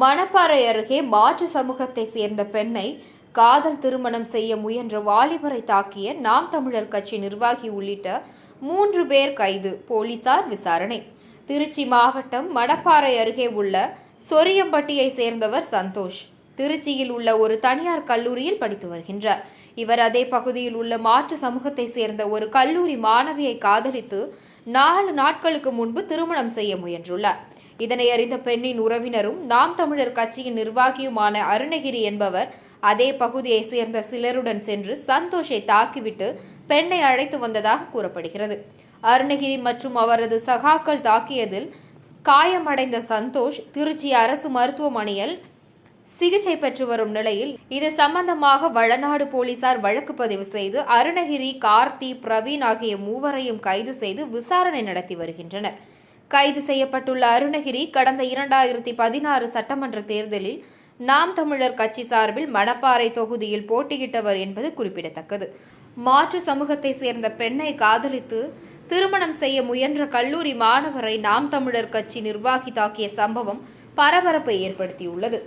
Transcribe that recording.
மணப்பாறை அருகே மாற்று சமூகத்தை சேர்ந்த பெண்ணை காதல் திருமணம் செய்ய முயன்ற வாலிபரை தாக்கிய நாம் தமிழர் கட்சி நிர்வாகி உள்ளிட்ட மூன்று பேர் கைது போலீசார் விசாரணை. திருச்சி மாவட்டம் மணப்பாறை அருகே உள்ள சொரியம்பட்டியை சேர்ந்தவர் சந்தோஷ். திருச்சியில் உள்ள ஒரு தனியார் கல்லூரியில் படித்து வருகின்றார். இவர் அதே பகுதியில் உள்ள மாற்று சமூகத்தை சேர்ந்த ஒரு கல்லூரி மாணவியை காதலித்து நாலு நாட்களுக்கு முன்பு திருமணம் செய்ய முயன்றுள்ளார். இதனை அறிந்த பெண்ணின் உறவினரும் நாம் தமிழர் கட்சியின் நிர்வாகியுமான அருணகிரி என்பவர் அதே பகுதியை சேர்ந்த சிலருடன் சென்று சந்தோஷை தாக்கிவிட்டு பெண்ணை அழைத்து வந்ததாக கூறப்படுகிறது. அருணகிரி மற்றும் அவரது சகாக்கள் தாக்கியதில் காயமடைந்த சந்தோஷ் திருச்சி அரசு மருத்துவமனையில் சிகிச்சை பெற்று வரும் நிலையில் இது சம்பந்தமாக வளநாடு போலீசார் வழக்கு பதிவு செய்து அருணகிரி கார்த்தி பிரவீன் ஆகிய மூவரையும் கைது செய்து விசாரணை நடத்தி வருகின்றனர். கைது செய்யப்பட்டுள்ள அருணகிரி கடந்த இரண்டாயிரத்தி பதினாறு சட்டமன்ற தேர்தலில் நாம் தமிழர் கட்சி சார்பில் மணப்பாறை தொகுதியில் போட்டியிட்டவர் என்பது குறிப்பிடத்தக்கது. மாற்று சமூகத்தை சேர்ந்த பெண்ணை காதலித்து திருமணம் செய்ய முயன்ற கல்லூரி மாணவரை நாம் தமிழர் கட்சி நிர்வாகி தாக்கிய சம்பவம் பரபரப்பை ஏற்படுத்தியுள்ளது.